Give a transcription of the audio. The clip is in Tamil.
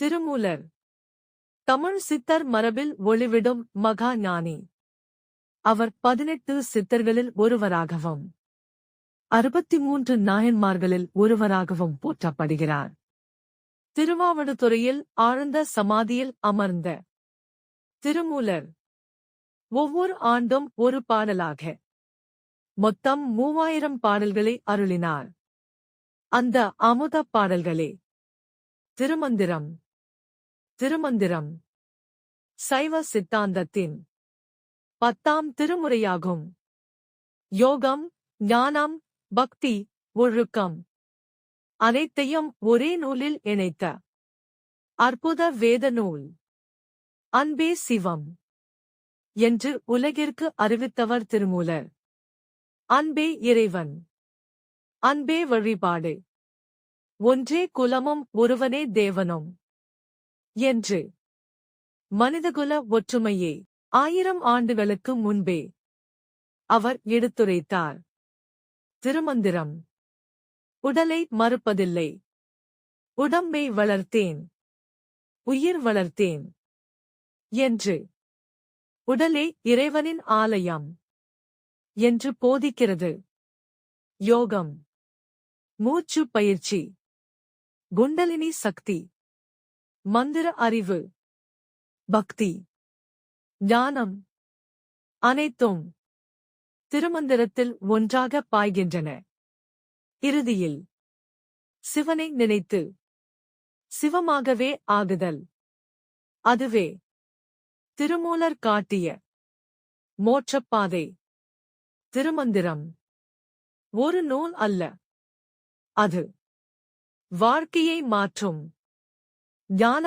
திருமூலர். தமிழ் சித்தர் மரபில் ஒளிவிடும் மகா ஞானி. அவர் பதினெட்டு சித்தர்களில் ஒருவராகவும் அறுபத்தி மூன்று நாயன்மார்களில் ஒருவராகவும் போற்றப்படுகிறார். திருவாவடுதுறையில் ஆழ்ந்த சமாதியில் அமர்ந்த திருமூலர். ஒவ்வொரு ஆண்டும் ஒரு பாடலாக மொத்தம் மூவாயிரம் பாடல்களை அருளினார். அந்த அமுத பாடல்களே திருமந்திரம். திருமந்திரம். சைவ சித்தாந்தத்தின் பத்தாம் திருமுறையாகும். யோகம் ஞானம் பக்தி ஒழுக்கம் அனைத்தையும் ஒரே நூலில் இணைத்த அற்புத வேத நூல். அன்பே சிவம் என்று உலகிற்கு அறிவித்தவர் திருமூலர். அன்பே இறைவன். அன்பே வழிபாடு. ஒன்றே குலமும் ஒருவனே தேவனும். என்று. மனிதகுல ஒற்றுமையே. ஆயிரம் ஆண்டுகளுக்கு முன்பே. அவர் எடுத்துரைத்தார். திருமந்திரம். உடலை மறுப்பதில்லை. உடம்பை வளர்த்தேன். உயிர் வளர்த்தேன். என்று. உடலே இறைவனின் ஆலயம். என்று போதிக்கிறது. யோகம். மூச்சு பயிற்சி. குண்டலினி சக்தி. மந்திர அறிவு. பக்தி. ஞானம். அனைத்தும் திருமந்திரத்தில் ஒன்றாக பாய்கின்றன. இறுதியில் சிவனை நினைத்து சிவமாகவே ஆகுதல். அதுவே திருமூலர் காட்டிய மோட்சப்பாதை. திருமந்திரம். ஒரு நூல் அல்ல. அது வாழ்க்கையை மாற்றும். ஞான